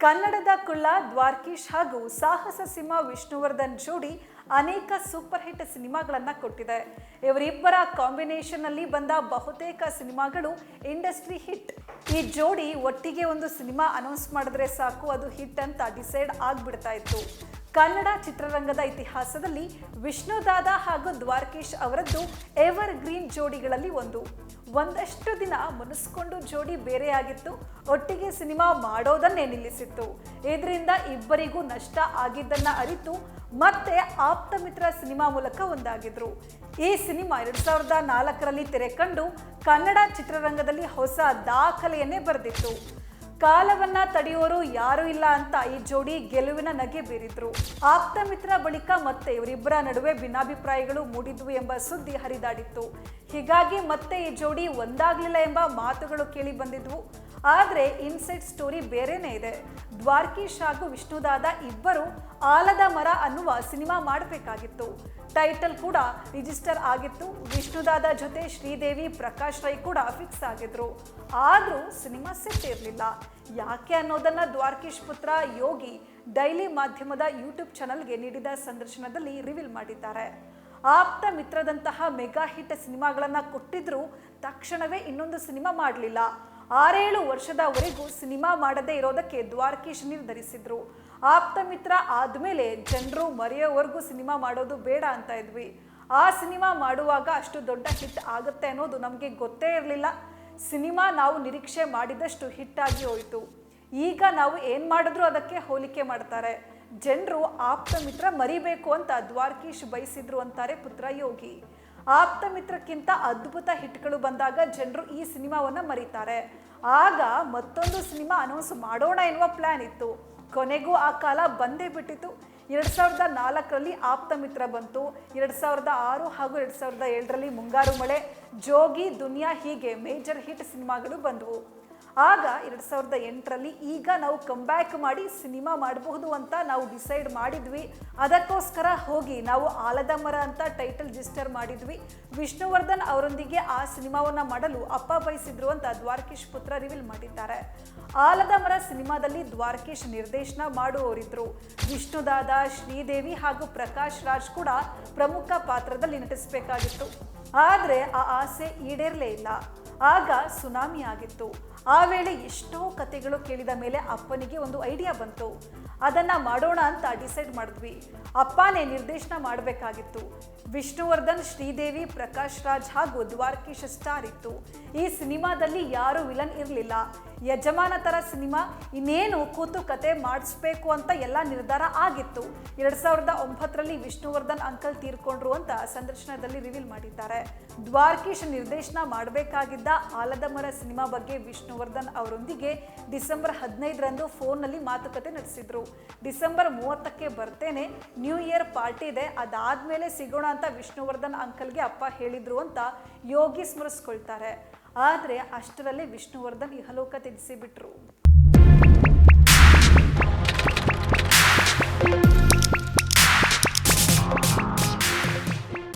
ಕನ್ನಡದ ಕುಳ್ಳ ದ್ವಾರ್ಕೀಶ್ ಹಾಗೂ ಸಾಹಸ ಸಿಂಹ ವಿಷ್ಣುವರ್ಧನ್ ಜೋಡಿ ಅನೇಕ ಸೂಪರ್ ಹಿಟ್ ಸಿನಿಮಾಗಳನ್ನ ಕೊಟ್ಟಿದೆ. ಇವರಿಬ್ಬರ ಕಾಂಬಿನೇಷನ್ ಅಲ್ಲಿ ಬಂದ ಬಹುತೇಕ ಸಿನಿಮಾಗಳು ಇಂಡಸ್ಟ್ರಿ ಹಿಟ್. ಈ ಜೋಡಿ ಒಟ್ಟಿಗೆ ಒಂದು ಸಿನಿಮಾ ಅನೌನ್ಸ್ ಮಾಡಿದ್ರೆ ಸಾಕು, ಅದು ಹಿಟ್ ಅಂತ ಡಿಸೈಡ್ ಆಗ್ಬಿಡ್ತಾ ಇತ್ತು. ಕನ್ನಡ ಚಿತ್ರರಂಗದ ಇತಿಹಾಸದಲ್ಲಿ ವಿಷ್ಣುದಾದ ಹಾಗೂ ದ್ವಾರಕೇಶ್ ಅವರದ್ದು ಎವರ್ ಗ್ರೀನ್ ಜೋಡಿಗಳಲ್ಲಿ ಒಂದು. ಒಂದಷ್ಟು ದಿನ ಮುನಿಸ್ಕೊಂಡು ಜೋಡಿ ಬೇರೆಯಾಗಿತ್ತು, ಒಟ್ಟಿಗೆ ಸಿನಿಮಾ ಮಾಡೋದನ್ನೇ ನಿಲ್ಲಿಸಿತ್ತು. ಇದರಿಂದ ಇಬ್ಬರಿಗೂ ನಷ್ಟ ಆಗಿದ್ದನ್ನ ಅರಿತು ಮತ್ತೆ ಆಪ್ತ ಮಿತ್ರ ಸಿನಿಮಾ ಮೂಲಕ ಒಂದಾಗಿದ್ರು. ಈ ಸಿನಿಮಾ ಎರಡ್ ಸಾವಿರದ ನಾಲ್ಕರಲ್ಲಿ ತೆರೆ ಕಂಡು ಕನ್ನಡ ಚಿತ್ರರಂಗದಲ್ಲಿ ಹೊಸ ದಾಖಲೆಯನ್ನೇ ಬರೆದಿತ್ತು. ಕಾಲವನ್ನ ತಡೆಯೋರು ಯಾರು ಇಲ್ಲ ಅಂತ ಈ ಜೋಡಿ ಗೆಲುವಿನ ನಗೆ ಬೀರಿದ್ರು. ಆಪ್ತ ಮಿತ್ರ ಬಳಿಕ ಮತ್ತೆ ಇವರಿಬ್ಬರ ನಡುವೆ ಭಿನ್ನಾಭಿಪ್ರಾಯಗಳು ಮೂಡಿದ್ವು ಎಂಬ ಸುದ್ದಿ ಹರಿದಾಡಿತ್ತು. ಹೀಗಾಗಿ ಮತ್ತೆ ಈ ಜೋಡಿ ಒಂದಾಗ್ಲಿಲ್ಲ ಎಂಬ ಮಾತುಗಳು ಕೇಳಿ ಬಂದಿದ್ವು. ಆದ್ರೆ ಇನ್ಸೈಡ್ ಸ್ಟೋರಿ ಬೇರೆನೇ ಇದೆ. ದ್ವಾರ್ಕೀಶ್ ಹಾಗೂ ವಿಷ್ಣುದಾದ ಇಬ್ಬರು ಆಲದ ಮರ ಅನ್ನುವ ಸಿನಿಮಾ ಮಾಡಬೇಕಾಗಿತ್ತು. ಟೈಟಲ್ ಕೂಡ ರಿಜಿಸ್ಟರ್ ಆಗಿತ್ತು. ವಿಷ್ಣುದಾದ ಜೊತೆ ಶ್ರೀದೇವಿ, ಪ್ರಕಾಶ್ ರೈ ಕೂಡ ಫಿಕ್ಸ್ ಆಗಿದ್ರು. ಆದರೂ ಸಿನಿಮಾ ಸೆಟ್ ಇರಲಿಲ್ಲ. ಯಾಕೆ ಅನ್ನೋದನ್ನ ದ್ವಾರ್ಕೀಶ್ ಪುತ್ರ ಯೋಗಿ ಡೈಲಿ ಮಾಧ್ಯಮದ ಯೂಟ್ಯೂಬ್ ಚಾನಲ್ಗೆ ನೀಡಿದ ಸಂದರ್ಶನದಲ್ಲಿ ರಿವೀಲ್ ಮಾಡಿದ್ದಾರೆ. ಆಪ್ತ ಮಿತ್ರದಂತಹ ಮೆಗಾ ಹಿಟ್ ಸಿನಿಮಾಗಳನ್ನ ಕೊಟ್ಟಿದ್ರು ತಕ್ಷಣವೇ ಇನ್ನೊಂದು ಸಿನಿಮಾ ಮಾಡಲಿಲ್ಲ. ಆರೇಳು ವರ್ಷದವರೆಗೂ ಸಿನಿಮಾ ಮಾಡದೇ ಇರೋದಕ್ಕೆ ದ್ವಾರಕೀಶ್ ನಿರ್ಧರಿಸಿದ್ರು ಆಪ್ತ ಮಿತ್ರ ಆದ್ಮೇಲೆ ಜನರು ಮರೆಯೋವರೆಗೂ ಸಿನಿಮಾ ಮಾಡೋದು ಬೇಡ ಅಂತ ಇದ್ವಿ. ಆ ಸಿನಿಮಾ ಮಾಡುವಾಗ ಅಷ್ಟು ದೊಡ್ಡ ಹಿಟ್ ಆಗುತ್ತೆ ಅನ್ನೋದು ನಮಗೆ ಗೊತ್ತೇ ಇರಲಿಲ್ಲ. ಸಿನಿಮಾ ನಾವು ನಿರೀಕ್ಷೆ ಮಾಡಿದಷ್ಟು ಹಿಟ್ ಆಗಿ ಹೋಯಿತು. ಈಗ ನಾವು ಏನು ಮಾಡಿದ್ರು ಅದಕ್ಕೆ ಹೋಲಿಕೆ ಮಾಡ್ತಾರೆ. ಜನರು ಆಪ್ತ ಮಿತ್ರ ಮರಿಬೇಕು ಅಂತ ದ್ವಾರಕೀಶ್ ಬಯಸಿದ್ರು ಅಂತಾರೆ ಪುತ್ರ ಯೋಗಿ. ಆಪ್ತ ಮಿತ್ರಕ್ಕಿಂತ ಅದ್ಭುತ ಹಿಟ್ಗಳು ಬಂದಾಗ ಜನರು ಈ ಸಿನಿಮಾವನ್ನ ಮರೀತಾರೆ. ಆಗ ಮತ್ತೊಂದು ಸಿನಿಮಾ ಅನೌನ್ಸ್ ಮಾಡೋಣ ಎನ್ನುವ ಪ್ಲಾನ್ ಇತ್ತು. ಕೊನೆಗೂ ಆ ಕಾಲ ಬಂದೇ ಬಿಟ್ಟಿತ್ತು. ಎರಡು ಸಾವಿರದ ನಾಲ್ಕರಲ್ಲಿ ಆಪ್ತ ಮಿತ್ರ ಬಂತು. ಎರಡು ಸಾವಿರದ ಆರು ಹಾಗೂ ಎರಡು ಸಾವಿರದ ಏಳರಲ್ಲಿ ಮುಂಗಾರು ಮಳೆ, ಜೋಗಿ, ದುನಿಯಾ ಹೀಗೆ ಮೇಜರ್ ಹಿಟ್ ಸಿನಿಮಾಗಳು ಬಂದವು. ಆಗ ಎರಡು ಸಾವಿರದ ಎಂಟರಲ್ಲಿ ಈಗ ನಾವು ಕಂಬ್ಯಾಕ್ ಮಾಡಿ ಸಿನಿಮಾ ಮಾಡಬಹುದು ಅಂತ ನಾವು ಡಿಸೈಡ್ ಮಾಡಿದ್ವಿ. ಅದಕ್ಕೋಸ್ಕರ ಹೋಗಿ ನಾವು ಆಲದ ಮರ ಅಂತ ಟೈಟಲ್ ರಿಜಿಸ್ಟರ್ ಮಾಡಿದ್ವಿ. ವಿಷ್ಣುವರ್ಧನ್ ಅವರೊಂದಿಗೆ ಆ ಸಿನಿಮಾವನ್ನು ಮಾಡಲು ಅಪ್ಪ ಬಯಸಿದ್ರು ಅಂತ ದ್ವಾರಕೀಶ್ ಪುತ್ರ ರಿವೀಲ್ ಮಾಡಿದ್ದಾರೆ. ಆಲದ ಮರ ಸಿನಿಮಾದಲ್ಲಿ ದ್ವಾರಕೀಶ್ ನಿರ್ದೇಶನ ಮಾಡುವವರಿದ್ರು. ವಿಷ್ಣುದಾದ ಶ್ರೀದೇವಿ ಹಾಗೂ ಪ್ರಕಾಶ್ ರಾಜ್ ಕೂಡ ಪ್ರಮುಖ ಪಾತ್ರದಲ್ಲಿ ನಟಿಸಬೇಕಾಗಿತ್ತು. ಆದರೆ ಆ ಆಸೆ ಈಡೇರಲೇ ಇಲ್ಲ. ಆಗ ಸುನಾಮಿ ಆಗಿತ್ತು. ಆ ವೇಳೆ ಎಷ್ಟೋ ಕತೆಗಳು ಕೇಳಿದ ಮೇಲೆ ಅಪ್ಪನಿಗೆ ಒಂದು ಐಡಿಯಾ ಬಂತು. ಅದನ್ನ ಮಾಡೋಣ ಅಂತ ಡಿಸೈಡ್ ಮಾಡಿದ್ವಿ. ಅಪ್ಪನೇ ನಿರ್ದೇಶನ ಮಾಡಬೇಕಾಗಿತ್ತು. ವಿಷ್ಣುವರ್ಧನ್, ಶ್ರೀದೇವಿ, ಪ್ರಕಾಶ್ ರಾಜ್ ಹಾಗೂ ದ್ವಾರಕೀಶ್ ಸ್ಟಾರ್ ಇತ್ತು. ಈ ಸಿನಿಮಾದಲ್ಲಿ ಯಾರು ವಿಲನ್ ಇರಲಿಲ್ಲ. ಯಜಮಾನ ಥರ ಸಿನಿಮಾ, ಇನ್ನೇನು ಕೂತು ಕತೆ ಮಾಡಿಸ್ಬೇಕು ಅಂತ ಎಲ್ಲ ನಿರ್ಧಾರ ಆಗಿತ್ತು. ಎರಡು ಸಾವಿರದ ಒಂಬತ್ತರಲ್ಲಿ ವಿಷ್ಣುವರ್ಧನ್ ಅಂಕಲ್ ತೀರ್ಕೊಂಡ್ರು ಅಂತ ಸಂದರ್ಶನದಲ್ಲಿ ರಿವೀಲ್ ಮಾಡಿದ್ದಾರೆ. ದ್ವಾರಕೀಶ್ ನಿರ್ದೇಶನ ಮಾಡಬೇಕಾಗಿದ್ದ ಆಲದ ಮರ ಸಿನಿಮಾ ಬಗ್ಗೆ ವಿಷ್ಣುವರ್ಧನ್ ಅವರೊಂದಿಗೆ ಡಿಸೆಂಬರ್ ಹದಿನೈದರಂದು ಫೋನ್ನಲ್ಲಿ ಮಾತುಕತೆ ನಡೆಸಿದ್ರು. ಡಿಸೆಂಬರ್ ಮೂವತ್ತಕ್ಕೆ ಬರ್ತೇನೆ, ನ್ಯೂ ಇಯರ್ ಪಾರ್ಟಿ ಇದೆ, ಅದಾದ್ಮೇಲೆ ಸಿಗೋಣ ಅಂತ ವಿಷ್ಣುವರ್ಧನ್ ಅಂಕಲ್ಗೆ ಅಪ್ಪ ಹೇಳಿದ್ರು ಅಂತ ಯೋಗಿ ಸ್ಮರಿಸ್ಕೊಳ್ತಾರೆ. ಆದರೆ ಅಷ್ಟರಲ್ಲೇ ವಿಷ್ಣುವರ್ಧನ್ ಇಹಲೋಕ ತ್ಯಜಿಸಿ ಬಿಟ್ರು